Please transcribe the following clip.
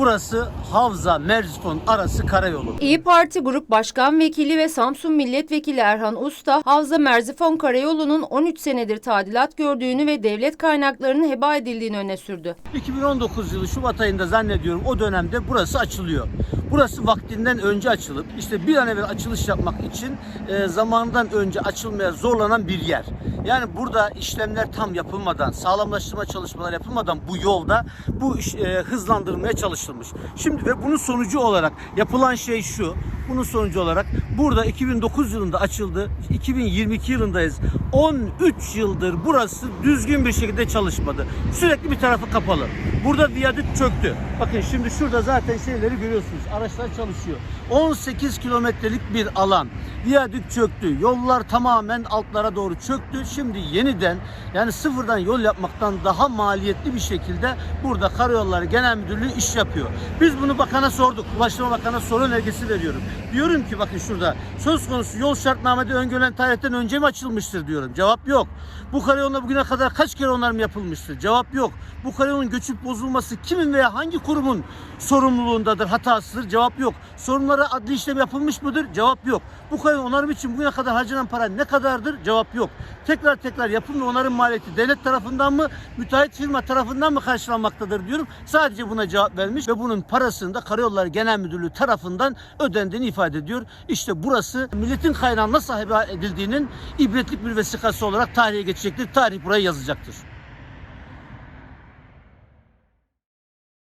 Burası Havza Merzifon arası karayolu. İyi Parti Grup Başkan Vekili ve Samsun Milletvekili Erhan Usta, Havza Merzifon Karayolu'nun 13 senedir tadilat gördüğünü ve devlet kaynaklarının heba edildiğini öne sürdü. 2019 yılı Şubat ayında zannediyorum o dönemde burası açılıyor. Burası vaktinden önce açılıp işte bir an evvel açılış yapmak için e, zamandan önce açılmaya zorlanan bir yer. Yani burada işlemler tam yapılmadan, sağlamlaştırma çalışmaları yapılmadan bu yolda bu iş e, hızlandırılmaya çalışılmış. Şimdi ve bunun sonucu olarak yapılan şey şu. Bunun sonucu olarak burada 2009 yılında açıldı. 2022 yılındayız. 13 yıldır burası düzgün bir şekilde çalışmadı. Sürekli bir tarafı kapalı. Burada viyadük çöktü. Bakın şimdi şurada zaten şeyleri görüyorsunuz. Araçlar çalışıyor. 18 kilometrelik bir alan. Viyadük çöktü. Yollar tamamen altlara doğru çöktü. Şimdi yeniden yani sıfırdan yol yapmaktan daha maliyetli bir şekilde burada Karayolları Genel Müdürlüğü iş yapıyor. Biz bunu bakana sorduk. Ulaştırma Bakanı'na soru önergesi veriyorum. Diyorum ki bakın şurada söz konusu yol şartnamede öngörülen tarihten önce mi açılmıştır diyorum. Cevap yok. Bu karayoluna bugüne kadar kaç kere onarım yapılmıştır? Cevap yok. Bu karayolun göçüp bozulması kimin veya hangi kurumun sorumluluğundadır, hatasıdır? Cevap yok. Sorunlara adli işlem yapılmış mıdır? Cevap yok. Bu karayolun onarım için bugüne kadar harcanan para ne kadardır? Cevap yok. Tekrar tekrar yapım ve onarım maliyeti devlet tarafından mı, müteahhit firma tarafından mı karşılanmaktadır diyorum. Sadece buna cevap vermiş ve bunun parasını da Karayolları Genel Müdürlüğü tarafından ödendiğini ifade ediyor. İşte burası milletin kaynağına nasıl heba edildiğinin ibretlik bir vesikası olarak tarihe geçecektir. Tarih burayı yazacaktır.